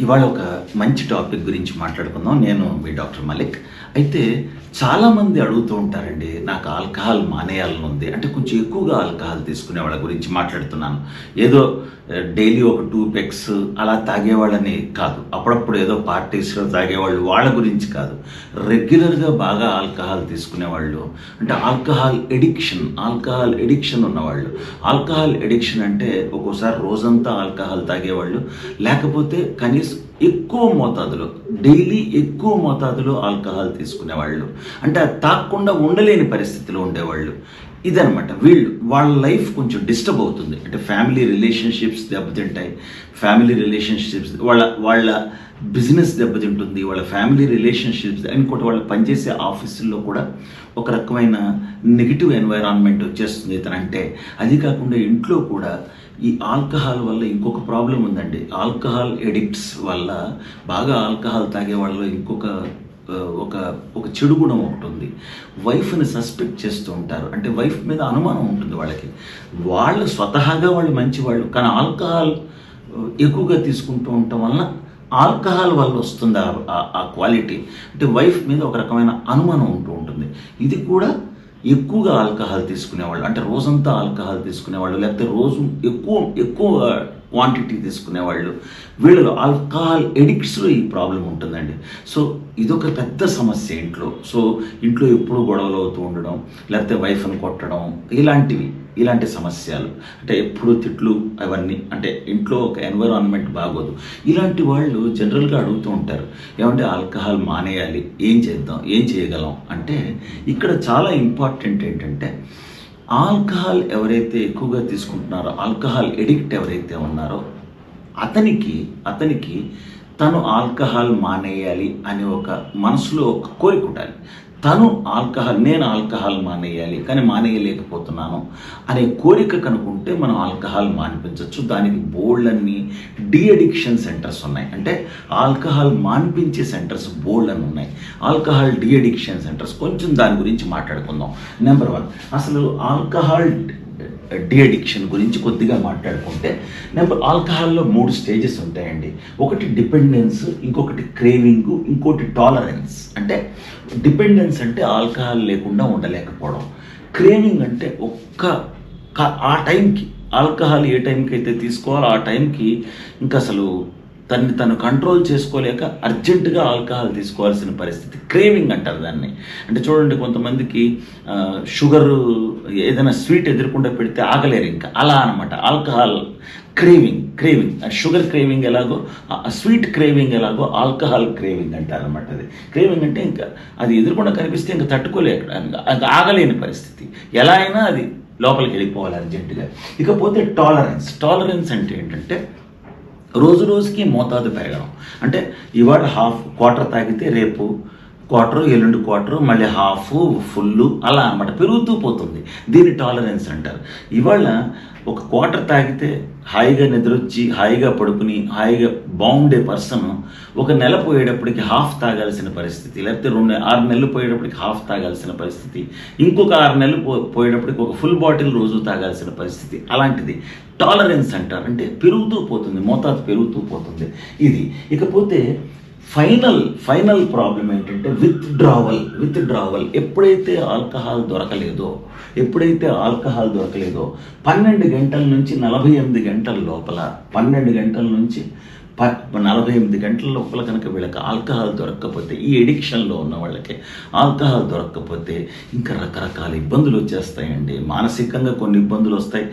ఇవాళ ఒక మంచి టాపిక్ గురించి మాట్లాడుకుందాం. నేను మీ డాక్టర్ మలిక్. అయితే చాలామంది అడుగుతూ ఉంటారండి నాకు ఆల్కహాల్ మానేయాలని ఉంది అంటే కొంచెం ఎక్కువగా ఆల్కహాల్ తీసుకునే వాళ్ళ గురించి మాట్లాడుతున్నాను. ఏదో డైలీ ఒక టూ పెక్స్ అలా తాగేవాళ్ళని కాదు. అప్పుడప్పుడు ఏదో పార్టీస్లో తాగేవాళ్ళు వాళ్ళ గురించి కాదు. రెగ్యులర్గా బాగా ఆల్కహాల్ తీసుకునేవాళ్ళు. అంటే ఆల్కహాల్ ఎడిక్షన్ ఆల్కహాల్ ఎడిక్షన్ ఉన్నవాళ్ళు. ఆల్కహాల్ ఎడిక్షన్ అంటే ఒక్కోసారి రోజంతా ఆల్కహాల్ తాగేవాళ్ళు. లేకపోతే కనీసం ఎక్కువ మోతాదులో డైలీ ఎక్కువ మోతాదులో ఆల్కహాల్ తీసుకునేవాళ్ళు. అంటే అది తాగకుండా ఉండలేని పరిస్థితిలో ఉండేవాళ్ళు. ఇదనమాట వీళ్ళు వాళ్ళ లైఫ్ కొంచెం డిస్టర్బ్ అవుతుంది. అంటే ఫ్యామిలీ రిలేషన్షిప్స్ దెబ్బతింటాయి. ఫ్యామిలీ రిలేషన్షిప్స్ వాళ్ళ వాళ్ళ బిజినెస్ దెబ్బతింటుంది వాళ్ళ ఫ్యామిలీ రిలేషన్షిప్స్ ఇంకోటి వాళ్ళు పనిచేసే ఆఫీసుల్లో కూడా ఒక రకమైన నెగిటివ్ ఎన్వైరాన్మెంట్ వచ్చేస్తుంది ఇతనంటే. అది కాకుండా ఇంట్లో కూడా ఈ ఆల్కహాల్ వల్ల ఇంకొక ప్రాబ్లం ఉందండి. ఆల్కహాల్ ఎడిక్ట్స్ వల్ల బాగా ఆల్కహాల్ తాగే వాళ్ళలో ఇంకొక ఒక ఒక చెడు గుణం ఒకటి ఉంది. వైఫ్ని సస్పెక్ట్ చేస్తూ ఉంటారు. అంటే వైఫ్ మీద అనుమానం ఉంటుంది వాళ్ళకి. వాళ్ళు స్వతహాగా వాళ్ళు మంచివాళ్ళు కానీ ఆల్కహాల్ ఎక్కువగా తీసుకుంటూ ఉండటం వలన ఆల్కహాల్ వల్ల వస్తుంది ఆ- క్వాలిటీ? అంటే వైఫ్ మీద ఒక రకమైన అనుమానం ఉంటూ ఉంటుంది. ఇది కూడా ఎక్కువగా ఆల్కహాల్ తీసుకునేవాళ్ళు. అంటే రోజంతా ఆల్కహాల్ తీసుకునేవాళ్ళు. లేకపోతే రోజు ఎక్కువ ఎక్కువ క్వాంటిటీ తీసుకునేవాళ్ళు. వీళ్ళలో ఆల్కహాల్ ఎడిక్ట్స్లో ఈ ప్రాబ్లం ఉంటుందండి. సో ఇదొక పెద్ద సమస్య ఇంట్లో. సో ఇంట్లో ఎప్పుడూ గొడవలు అవుతూ ఉండడం లేకపోతే వైఫ్ని కొట్టడం ఇలాంటివి. ఇలాంటి సమస్యలు. అంటే ఎప్పుడు తిట్లు అవన్నీ అంటే ఇంట్లో ఒక ఎన్విరాన్మెంట్ బాగోదు. ఇలాంటి వాళ్ళు జనరల్గా అడుగుతూ ఉంటారు ఏమంటే ఆల్కహాల్ మానేయాలి ఏం చేద్దాం ఏం చేయగలం? అంటే ఇక్కడ చాలా ఇంపార్టెంట్ ఏంటంటే ఆల్కహాల్ ఎవరైతే ఎక్కువగా తీసుకుంటున్నారో ఆల్కహాల్ ఎడిక్ట్ ఎవరైతే ఉన్నారో అతనికి అతనికి తను ఆల్కహాల్ మానేయాలి అనే ఒక మనసులో ఒక కోరిక ఉండాలి. తను ఆల్కహాల్ నేను ఆల్కహాల్ మానేయాలి కానీ మానేయలేకపోతున్నాను అనే కోరిక కనుక్కుంటే మనం ఆల్కహాల్ మానిపించవచ్చు దానికి బోల్డ్ అన్ని డి అడిక్షన్ సెంటర్స్ ఉన్నాయి. అంటే ఆల్కహాల్ మానిపించే సెంటర్స్ బోల్డ్ అని ఉన్నాయి. ఆల్కహాల్ డి అడిక్షన్ సెంటర్స్ కొంచెం దాని గురించి మాట్లాడుకుందాం. నెంబర్ వన్ అసలు ఆల్కహాల్ డి అడిక్షన్ గురించి కొద్దిగా మాట్లాడుకుంటే నెంబర్ ఆల్కహాల్లో మూడు స్టేజెస్ ఉంటాయండి. ఒకటి డిపెండెన్స్ ఇంకొకటి క్రేవింగ్ ఇంకోటి టాలరెన్స్. అంటే డిపెండెన్స్ అంటే ఆల్కహాల్ లేకుండా ఉండలేకపోవడం. క్రేవింగ్ అంటే ఒక్క ఆ టైంకి ఆల్కహాల్ ఏ టైంకి అయితే తీసుకోవాలో ఆ టైంకి ఇంకా అసలు తనని తను కంట్రోల్ చేసుకోలేక అర్జెంటుగా ఆల్కహాల్ తీసుకోవాల్సిన పరిస్థితి. క్రేవింగ్ అంటారు దాన్ని. అంటే చూడండి కొంతమందికి షుగరు షుగర్ ఏదైనా స్వీట్ ఎదురకుండా పెడితే ఆగలేరు ఇంకా. అలా అనమాట alcohol craving craving sugar craving ఎలాగో స్వీట్ క్రేవింగ్ ఎలాగో ఆల్కహాల్ క్రేవింగ్ అంటారు అనమాట అది. క్రేవింగ్ అంటే ఇంకా అది ఎదురకుండా కనిపిస్తే ఇంకా తట్టుకోలేక ఆగలేని పరిస్థితి. ఎలా అయినా అది లోపలికి వెళ్ళిపోవాలి అర్జెంటుగా ఇకపోతే టాలరెన్స్ టాలరెన్స్ అంటే ఏంటంటే రోజు రోజుకి మోతాదు పెరగడం. అంటే ఇవాళ హాఫ్ క్వార్టర్ తాగితే రేపు క్వార్టర్ ఎల్లుండి క్వార్టర్ మళ్ళీ హాఫ్ ఫుల్ అలా అన్నమాట. పెరుగుతూ పోతుంది. దీన్ని టాలరెన్స్ అంటారు. ఇవాళ ఒక క్వార్టర్ తాగితే హాయిగా నిద్రొచ్చి హాయిగా పడుకుని హాయిగా బాగుండే పర్సన్ ఒక నెల పోయేటప్పటికి హాఫ్ తాగాల్సిన పరిస్థితి లేకపోతే రెండు ఆరు నెలలు పోయేటప్పటికి హాఫ్ తాగాల్సిన పరిస్థితి ఇంకొక ఆరు నెలలు పో పోయేటప్పటికి ఒక ఫుల్ బాటిల్ రోజు తాగాల్సిన పరిస్థితి అలాంటిది. టాలరెన్స్ అంటారు. అంటే పెరుగుతూ పోతుంది మోతాదు పెరుగుతూ పోతుంది. ఇది ఇకపోతే ఫైనల్ ఫైనల్ ప్రాబ్లం ఏంటంటే విత్ విత్డ్రావల్ విత్ ఎప్పుడైతే ఆల్కహాల్ దొరకలేదో ఎప్పుడైతే ఆల్కహాల్ దొరకలేదో పన్నెండు గంటల నుంచి నలభై ఎనిమిది గంటల లోపల పన్నెండు గంటల నుంచి నలభై ఎనిమిది గంటల లోపల కనుక వీళ్ళకి ఆల్కహాల్ దొరకకపోతే ఈ ఎడిక్షన్లో ఉన్న వాళ్ళకి ఆల్కహాల్ దొరక్కపోతే ఇంకా రకరకాల ఇబ్బందులు వచ్చేస్తాయండి. మానసికంగా కొన్ని ఇబ్బందులు వస్తాయి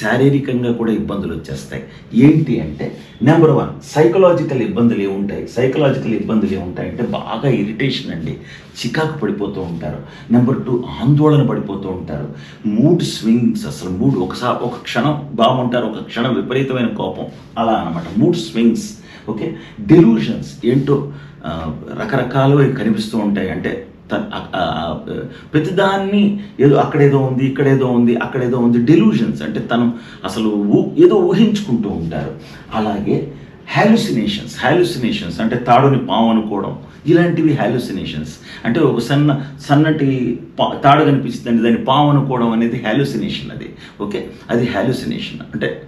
శారీరకంగా కూడా ఇబ్బందులు వచ్చేస్తాయి. ఏంటి అంటే నెంబర్ వన్ సైకలాజికల్ ఇబ్బందులు ఏముంటాయి? సైకలాజికల్ ఇబ్బందులు ఏముంటాయి అంటే బాగా ఇరిటేషన్ అండి. చికాకు పడిపోతూ ఉంటారు. నెంబర్ టూ ఆందోళన పడిపోతూ ఉంటారు. మూడ్ స్వింగ్స్ అసలు మూడ్ ఒకసారి ఒక క్షణం బాగుంటారు ఒక క్షణం విపరీతమైన కోపం. అలా అనమాట మూడ్ స్వింగ్స్ ఓకే? డెలూషన్స్ ఏంటో రకరకాలుగా కనిపిస్తూ ఉంటాయి. అంటే త- ప్రతిదాన్ని ఏదో అక్కడేదో ఉంది ఇక్కడేదో ఉంది అక్కడేదో ఉంది. డెలూషన్స్ అంటే తను అసలు ఏదో ఊహించుకుంటూ ఉంటారు. అలాగే హాలుసినేషన్స్ హాలుసినేషన్స్ అంటే తాడుని పాము అనుకోవడం. ఇలాంటివి హాలుసినేషన్స్ అంటే ఒక సన్న సన్నటి పా తాడు కనిపిస్తుంది దాన్ని పాము అనుకోవడం అనేది హాలుసినేషన్ అది. ఓకే? అది హాలుసినేషన్ అంటే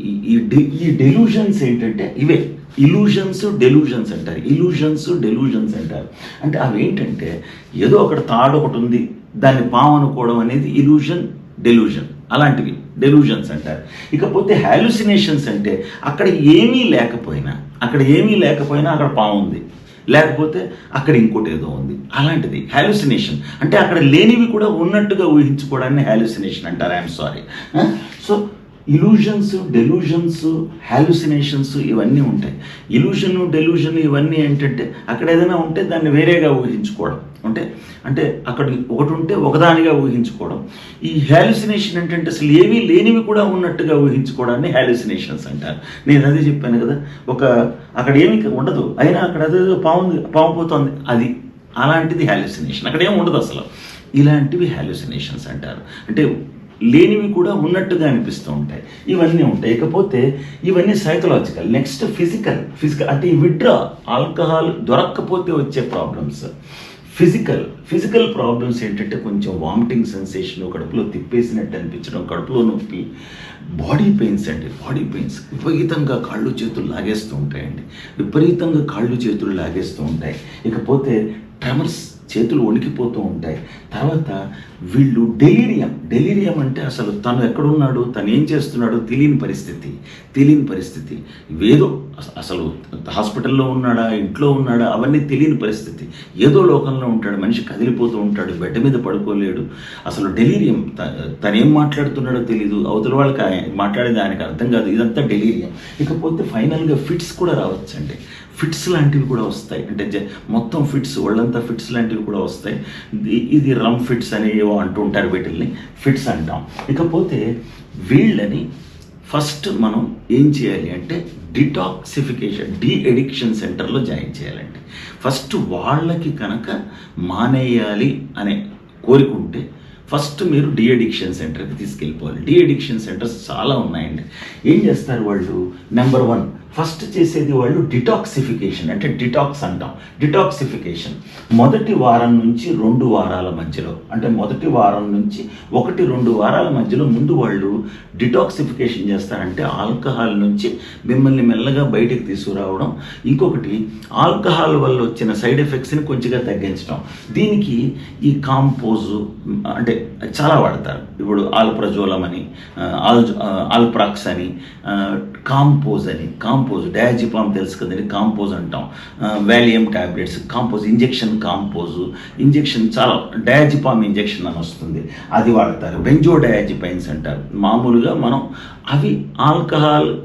ఈ- ఈ డెలూషన్స్ ఏంటంటే ఇవే. ఇలూషన్స్ డెలూషన్స్ అంటారు. ఇలూషన్స్ డెలూషన్స్ అంటారు. అంటే అవి ఏంటంటే ఏదో ఒకటి తాడు ఒకటి ఉంది దాన్ని పాము అనుకోవడం అనేది ఇలూషన్ డెలూషన్ అలాంటివి. డెలూషన్స్ అంటారు. ఇకపోతే హాలుసినేషన్స్ అంటే అక్కడ ఏమీ లేకపోయినా అక్కడ ఏమీ లేకపోయినా అక్కడ పాము ఉంది. లేకపోతే అక్కడ ఇంకోటి ఏదో ఉంది. అలాంటిది. హాలుసినేషన్ అంటే అక్కడ లేనివి కూడా ఉన్నట్టుగా ఊహించుకోవడాన్ని హాలుసినేషన్ అంటారు. I'm sorry so illusions delusions hallucinations ఇవన్నీ ఉంటాయి. ఇలూషన్ డెలూషన్ ఇవన్నీ ఏంటంటే అక్కడ ఏదైనా ఉంటే దాన్ని వేరేగా ఊహించుకోవడం. అంటే అంటే అక్కడ ఒకటి ఉంటే ఒకదానిగా ఊహించుకోవడం. ఈ హాలుసినేషన్ ఏంటంటే అసలు ఏమీ లేనివి కూడా ఉన్నట్టుగా ఊహించుకోవడాన్ని హాలుసినేషన్స్ అంటారు. నేను అదే చెప్పాను కదా ఒక అక్కడ ఏమి ఉండదు. అయినా అక్కడ అదేదో పాము పాము పోతుంది. అది అలాంటిది హాలుసినేషన్ అక్కడ ఏమి ఉండదు అసలు. ఇలాంటివి హాలుసినేషన్స్ అంటారు. అంటే లేనివి కూడా ఉన్నట్టుగా అనిపిస్తూ ఉంటాయి. ఇవన్నీ ఉంటాయి. ఇకపోతే ఇవన్నీ సైకలాజికల్ నెక్స్ట్ ఫిజికల్ ఫిజికల్ అంటే ఈ విడ్రా ఆల్కహాల్ దొరక్కపోతే వచ్చే ప్రాబ్లమ్స్ ఫిజికల్ ఫిజికల్ ప్రాబ్లమ్స్ ఏంటంటే కొంచెం వామిటింగ్ సెన్సేషన్ కడుపులో తిప్పేసినట్టు అనిపించడం కడుపులో నొప్పి బాడీ పెయిన్స్ అండి. బాడీ పెయిన్స్ విపరీతంగా కాళ్ళు చేతులు లాగేస్తూ ఉంటాయండి. విపరీతంగా కాళ్ళు చేతులు లాగేస్తూ ఉంటాయి. ఇకపోతే ట్రెమర్స్ చేతులు వణికిపోతూ ఉంటాయి. తర్వాత వీళ్ళు డెలీరియం. డెలీరియం అంటే అసలు తను ఎక్కడున్నాడు తను ఏం చేస్తున్నాడో తెలియని పరిస్థితి. తెలియని పరిస్థితి. ఏదో అసలు హాస్పిటల్లో ఉన్నాడా ఇంట్లో ఉన్నాడా అవన్నీ తెలియని పరిస్థితి. ఏదో లోకంలో ఉంటాడు మనిషి కదిలిపోతూ ఉంటాడు బెడ్ మీద పడుకోలేడు. అసలు డెలీరియం తనేం మాట్లాడుతున్నాడో తెలియదు అవతల వాళ్ళకి ఆయన- మాట్లాడేది ఆయనకు అర్థం కాదు. ఇదంతా డెలీరియం. ఇకపోతే ఫైనల్గా ఫిట్స్ కూడా రావచ్చండి. ఫిట్స్ లాంటివి కూడా వస్తాయి. అంటే జ- మొత్తం ఫిట్స్ ఒళ్ళంతా ఫిట్స్ లాంటివి కూడా వస్తాయి. ఇది- రమ్ ఫిట్స్ అని ఏవో అంటూ ఉంటారు వీటిల్ని. ఫిట్స్ అంటాం. ఇకపోతే వీళ్ళని ఫస్ట్ మనం ఏం చేయాలి అంటే డిటాక్సిఫికేషన్ డీ ఎడిక్షన్ సెంటర్లో జాయిన్ చేయాలండి. ఫస్ట్ వాళ్ళకి కనుక మానేయాలి అనే కోరికుంటే ఫస్ట్ మీరు డి అడిక్షన్ సెంటర్కి తీసుకెళ్ళిపోవాలి. డిఎడిక్షన్ సెంటర్స్ చాలా ఉన్నాయండి. ఏం చేస్తారు వాళ్ళు? నెంబర్ వన్ ఫస్ట్ చేసేది వాళ్ళు డిటాక్సిఫికేషన్ అంటే డిటాక్స్ అంటాం. డిటాక్సిఫికేషన్. మొదటి వారం నుంచి రెండు వారాల మధ్యలో అంటే మొదటి వారం నుంచి ఒకటి రెండు వారాల మధ్యలో ముందు వాళ్ళు డిటాక్సిఫికేషన్ చేస్తారంటే ఆల్కహాల్ నుంచి మిమ్మల్ని మెల్లగా బయటికి తీసుకురావడం. ఇంకొకటి ఆల్కహాల్ వల్ల వచ్చిన సైడ్ ఎఫెక్ట్స్ని కొంచెంగా తగ్గించడం. దీనికి ఈ కాంపోజు అంటే చాలా వాడతారు. ఇప్పుడు ఆల్ప్రజోలం అని ఆల్ ఆల్ప్రాక్స్ అని కాంపోజ్ అని కాంపోజ్ డయాజిపామ్ తెలుసు కదండి కాంపోజ్ అంటాం. ఆ, valium tablets Calmpose injection Calmpose injection చాలా డయాజిపామ్ ఇంజెక్షన్ అని వస్తుంది. అది వాడతారు. బెంజో డయాజిపైన్స్ అంటారు. మామూలుగా మనం అవి ఆల్కహాల్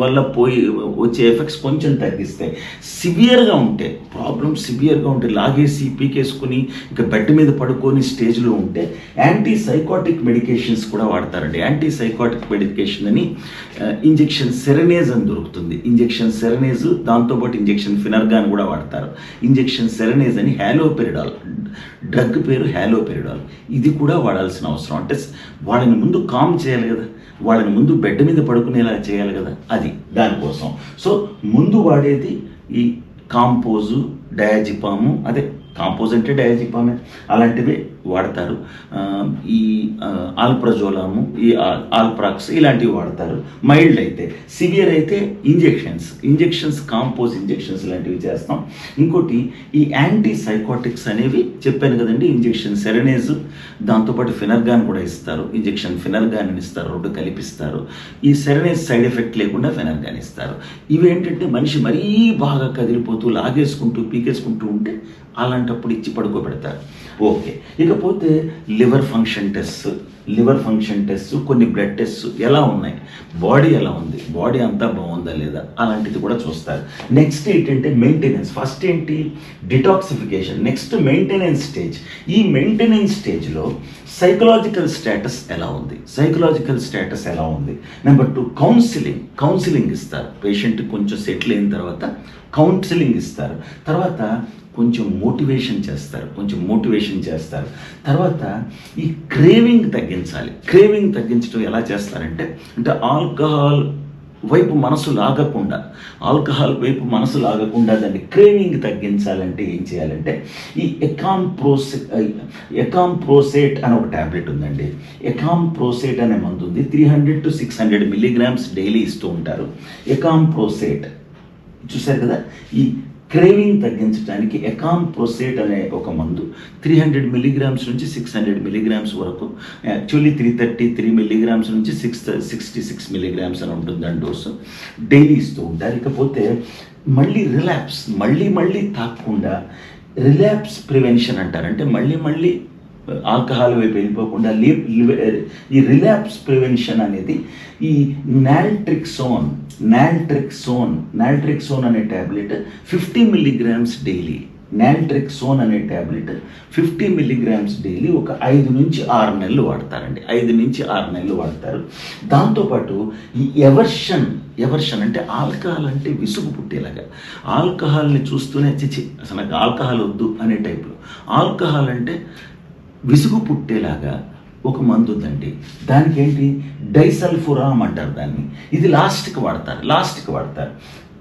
వల్ల పోయి వచ్చే ఎఫెక్ట్స్ కొంచెం తగ్గిస్తాయి. సివియర్గా ఉంటే ప్రాబ్లం సివియర్గా ఉంటే లాగేసి పీకేసుకుని ఇంకా బెడ్ మీద పడుకొని స్టేజ్లో ఉంటే యాంటీ సైకాటిక్ మెడికేషన్స్ కూడా వాడతారండి. యాంటీ సైకాటిక్ మెడికేషన్ అని ఇంజెక్షన్ సెరనేజ్ అని దొరుకుతుంది. ఇంజెక్షన్ సెరనేజ్ దాంతోపాటు ఇంజెక్షన్ ఫినర్గాన్ కూడా వాడతారు. ఇంజెక్షన్ సెరనేజ్ అని హ్యాలోపెరిడాల్ డ్రగ్ పేరు హ్యాలోపెరిడాల్ ఇది కూడా వాడాల్సిన అవసరం. అంటే వాళ్ళని ముందు కామ్ చేయాలి కదా. వాళ్ళని ముందు బెడ్ మీద పడుకునేలా చేయాలి కదా అది దానికోసం. సో ముందు వాడేది ఈ కాంపోజు డయాజిపాము అదే కాంపోజ్ అంటే డయాజిపామే. అలాంటివి వాడతారు. ఈ ఆల్ప్రజోలాము ఈ ఆల్ప్రాక్స్ ఇలాంటివి వాడతారు. మైల్డ్ అయితే. సివియర్ అయితే ఇంజెక్షన్స్. ఇంజెక్షన్స్ కాంపోజ్ ఇంజెక్షన్స్ ఇలాంటివి చేస్తాం. ఇంకోటి ఈ యాంటీ సైకోటిక్స్ అనేవి చెప్పాను కదండి ఇంజెక్షన్ సెరనేజ్. దాంతోపాటు ఫినర్గాన్ కూడా ఇస్తారు. ఇంజెక్షన్ ఫినర్గాన్ ఇస్తారు రెండు కలిపిస్తారు. ఈ సెరనేజ్ సైడ్ ఎఫెక్ట్ లేకుండా ఫినర్గాన్ ఇస్తారు. ఇవేంటంటే మనిషి మరీ బాగా కదిలిపోతూ లాగేసుకుంటూ పీకేసుకుంటూ ఉంటే అలాంటప్పుడు ఇచ్చి పడుకోబెడతారు. ఓకే. ఇకపోతే liver function test liver function test కొన్ని బ్లడ్ టెస్ట్ ఎలా ఉన్నాయి? బాడీ ఎలా ఉంది? బాడీ అంతా బాగుందా లేదా? అలాంటిది కూడా చూస్తారు. నెక్స్ట్ ఏంటంటే మెయింటెనెన్స్. ఫస్ట్ ఏంటి? డిటాక్సిఫికేషన్. Next maintenance stage. ఈ మెయింటెనెన్స్ స్టేజ్లో సైకలాజికల్ స్టేటస్ ఎలా ఉంది? సైకలాజికల్ స్టేటస్ ఎలా ఉంది? Number two counselling. కౌన్సిలింగ్ ఇస్తారు. పేషెంట్ కొంచెం సెటిల్ అయిన తర్వాత కౌన్సిలింగ్ ఇస్తారు. తర్వాత కొంచెం మోటివేషన్ చేస్తారు కొంచెం మోటివేషన్ చేస్తారు. తర్వాత ఈ క్రేవింగ్ తగ్గించాలి. క్రేవింగ్ తగ్గించడం ఎలా చేస్తారంటే అంటే ఆల్కహాల్ వైపు మనసు లాగకుండా ఆల్కహాల్ వైపు మనసు లాగకుండా దాన్ని క్రేవింగ్ తగ్గించాలంటే ఏం చేయాలంటే ఈ ఎకామ్ ఎకాంప్రోసేట్ అని ఒక ట్యాబ్లెట్ ఉందండి. ఎకాంప్రోసేట్ అనే మందు ఉంది. Three hundred to six hundred milligrams daily ఇస్తూ ఉంటారు. ఎకాంప్రోసేట్. చూశారు కదా? ఈ క్రేవింగ్ తగ్గించడానికి ఎకామ్ ప్రొసేట్ అనే ఒక మందు త్రీ హండ్రెడ్ మిల్లీగ్రామ్స్ నుంచి సిక్స్ హండ్రెడ్ మిల్లీగ్రామ్స్ వరకు actually three thirty three milligrams నుంచి సిక్స్ సిక్స్టీ సిక్స్ మిల్లీగ్రామ్స్ అని ఉంటుందని డోసు డైలీ ఇస్తూ ఉంటారు. ఇకపోతే మళ్ళీ రిలాప్స్ మళ్ళీ మళ్ళీ తాకకుండా రిలాప్స్ ప్రివెన్షన్ అంటారు. అంటే మళ్ళీ మళ్ళీ ఆల్కహాల్ వైపు వెళ్ళిపోకుండా లి- ఈ రిలాప్స్ ప్రివెన్షన్ అనేది ఈ నాల్ట్రిక్సోన్ నాల్ట్రిక్సోన్ నాల్ట్రిక్సోన్ అనే tablet fifty milligrams daily naltrexone అనే ట్యాబ్లెట్ ఫిఫ్టీ మిల్లీగ్రామ్స్ డైలీ ఒక ఐదు నుంచి ఆరు నెలలు వాడతారండి. ఐదు నుంచి ఆరు నెలలు వాడతారు. దాంతోపాటు ఈ ఎవర్షన్ ఎవర్షన్ అంటే ఆల్కహాల్ అంటే విసుగు పుట్టేలాగా. ఆల్కహాల్ని చూస్తూనే చిచి అసలు నాకు ఆల్కహాల్ వద్దు అనే టైప్లో ఆల్కహాల్ అంటే విసుగు పుట్టేలాగా ఒక మందు ఉందండి. దానికి ఏంటి డైసల్ఫురామ్ అంటారు దాన్ని. ఇది లాస్ట్కి వాడతారు లాస్ట్కి వాడతారు.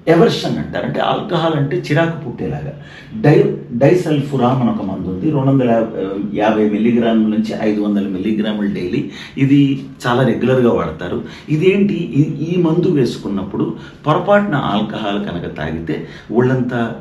ఎవర్షన్ అంటారు? అంటే ఆల్కహాల్ అంటే చిరాకు పుట్టేలాగా. డై డైసల్ఫురామ్ అని ఒక మందు ఉంది. రెండు వందల యాభై మిల్లీగ్రాముల నుంచి ఐదు వందల మిల్లీగ్రాములు డైలీ. ఇది చాలా రెగ్యులర్గా వాడతారు. ఇదేంటి? ఈ- ఈ మందు వేసుకున్నప్పుడు పొరపాటున ఆల్కహాల్ కనుక తాగితే ఒళ్ళంతా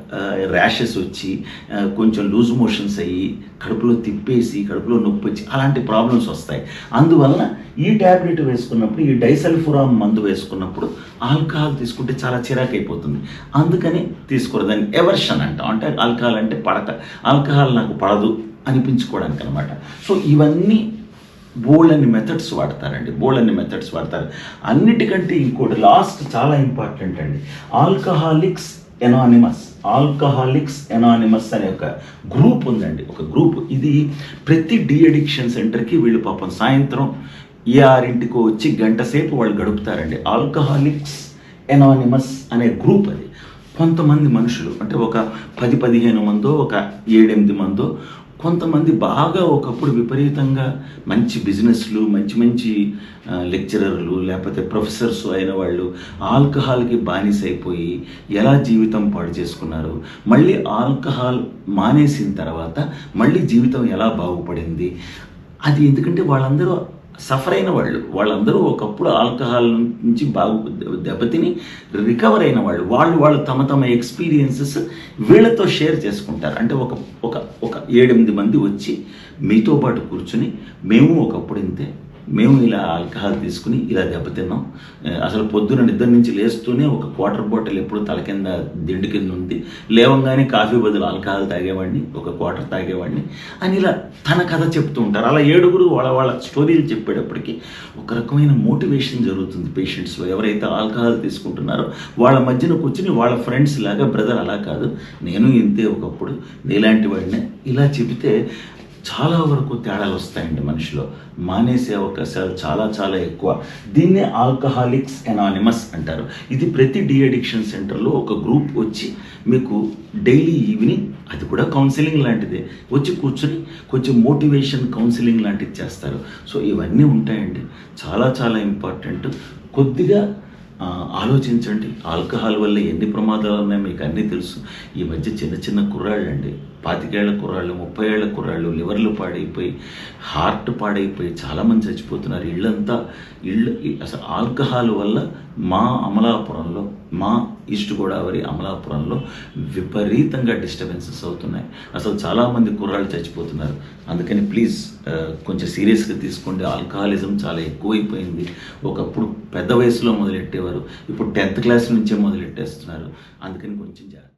ర్యాషెస్ వచ్చి కొంచెం లూజ్ మోషన్స్ అయ్యి కడుపులో తిప్పేసి కడుపులో నొప్పి వచ్చి అలాంటి ప్రాబ్లమ్స్ వస్తాయి. అందువలన ఈ ట్యాబ్లెట్ వేసుకున్నప్పుడు ఈ డైసల్ఫురామ్ మందు వేసుకున్నప్పుడు ఆల్కహాల్ తీసుకుంటే చాలా చిరాకు అయిపోతుంది అందుకని తీసుకోరు దాన్ని ఎవర్షన్ అంట. అంటే ఆల్కహాల్ అంటే పడక. ఆల్కహాల్ నాకు పడదు అనిపించుకోవడానికి అనమాట సో ఇవన్నీ బోల్డ్ మెథడ్స్ వాడతారండి. బోల్డ్ మెథడ్స్ వాడతారు. అన్నిటికంటే ఇంకోటి లాస్ట్ చాలా ఇంపార్టెంట్ అండి. ఆల్కహాలిక్స్ ఎనానిమస్ ఆల్కహాలిక్స్ ఎనానిమస్ అనే ఒక గ్రూప్ ఉందండి ఒక గ్రూప్ ఇది ప్రతి డి అడిక్షన్ సెంటర్కి వీళ్ళు పాపం సాయంత్రం ఏ వచ్చి గంట సేపు వాళ్ళు గడుపుతారండి. ఆల్కహాలిక్స్ ఎనానిమస్ అనే గ్రూప్ అది. కొంతమంది మనుషులు అంటే ఒక పది పదిహేను మందో ఒక ఏడెనిమిది మందో కొంతమంది బాగా ఒకప్పుడు విపరీతంగా మంచి బిజినెస్లు మంచి మంచి లెక్చరర్లు లేకపోతే ప్రొఫెసర్స్ అయిన వాళ్ళు ఆల్కహాల్కి బానిసైపోయి ఎలా జీవితం పాడు చేసుకున్నారు. మళ్ళీ ఆల్కహాల్ మానేసిన తర్వాత మళ్ళీ జీవితం ఎలా బాగుపడింది. అది ఎందుకంటే వాళ్ళందరూ సఫర్ అయిన వాళ్ళు వాళ్ళందరూ ఒకప్పుడు ఆల్కహాల్ నుంచి బాగు దెబ్బతిని రికవర్ అయిన వాళ్ళు వాళ్ళు వాళ్ళు తమ తమ ఎక్స్పీరియన్సెస్ వీళ్ళతో షేర్ చేసుకుంటారు. అంటే ఒక ఒక ఒక ఏడెనిమిది మంది వచ్చి మీతో పాటు కూర్చుని మేము ఒకప్పుడు ఇంతే మేము ఇలా ఆల్కహాల్ తీసుకుని ఇలా దెబ్బతిన్నాం. అసలు పొద్దున నిద్ర నుంచి లేస్తూనే ఒక క్వార్టర్ బాటిల్ ఎప్పుడు తల కింద దిండు కింద ఉంది లేవంగానే కాఫీ బదులు ఆల్కహాల్ తాగేవాడిని ఒక క్వార్టర్ తాగేవాడిని అని ఇలా తన కథ చెప్తూ ఉంటారు. అలా ఏడుగురు వాళ్ళ వాళ్ళ స్టోరీలు చెప్పేటప్పటికీ ఒక రకమైన మోటివేషన్ జరుగుతుంది పేషెంట్స్లో. ఎవరైతే ఆల్కహాల్ తీసుకుంటున్నారో వాళ్ళ మధ్యన కూర్చుని వాళ్ళ ఫ్రెండ్స్ లాగా బ్రదర్ అలా కాదు నేను ఇంతే ఒకప్పుడు నీలాంటి వాడినే ఇలా చెబితే చాలా వరకు తేడాలు వస్తాయండి మనిషిలో. మానేసే అవకాశాలు చాలా చాలా ఎక్కువ. దీన్నే ఆల్కహాలిక్స్ ఎనానిమస్ అంటారు. ఇది ప్రతి డి అడిక్షన్ సెంటర్లో ఒక గ్రూప్ వచ్చి మీకు డైలీ ఈవినింగ్ అది కూడా కౌన్సిలింగ్ లాంటిదే. వచ్చి కూర్చొని కొంచెం మోటివేషన్ కౌన్సిలింగ్ లాంటిది చేస్తారు. సో ఇవన్నీ ఉంటాయండి. చాలా చాలా ఇంపార్టెంట్. కొద్దిగా ఆలోచించండి. ఆల్కహాల్ వల్ల ఎన్ని ప్రమాదాలు ఉన్నాయో మీకు అన్నీ తెలుసు. ఈ మధ్య చిన్న చిన్న కుర్రాడండి పాతికేళ్ళ కుర్రాళ్ళు ముప్పై ఏళ్ళ కుర్రాళ్ళు లివర్లు పాడైపోయి హార్ట్ పాడైపోయి చాలామంది చచ్చిపోతున్నారు. ఇళ్ళంతా ఇళ్ళు అసలు ఆల్కహాల్ వల్ల మా అమలాపురంలో మా ఈస్ట్ గోదావరి అమలాపురంలో విపరీతంగా డిస్టర్బెన్సెస్ అవుతున్నాయి. అసలు చాలామంది కుర్రాళ్ళు చచ్చిపోతున్నారు. అందుకని ప్లీజ్ కొంచెం సీరియస్గా తీసుకోండి. ఆల్కహాలిజం చాలా ఎక్కువైపోయింది. ఒకప్పుడు పెద్ద వయసులో మొదలెట్టేవారు. ఇప్పుడు టెన్త్ క్లాస్ నుంచే మొదలెట్టేస్తున్నారు. అందుకని కొంచెం జాగ్రత్త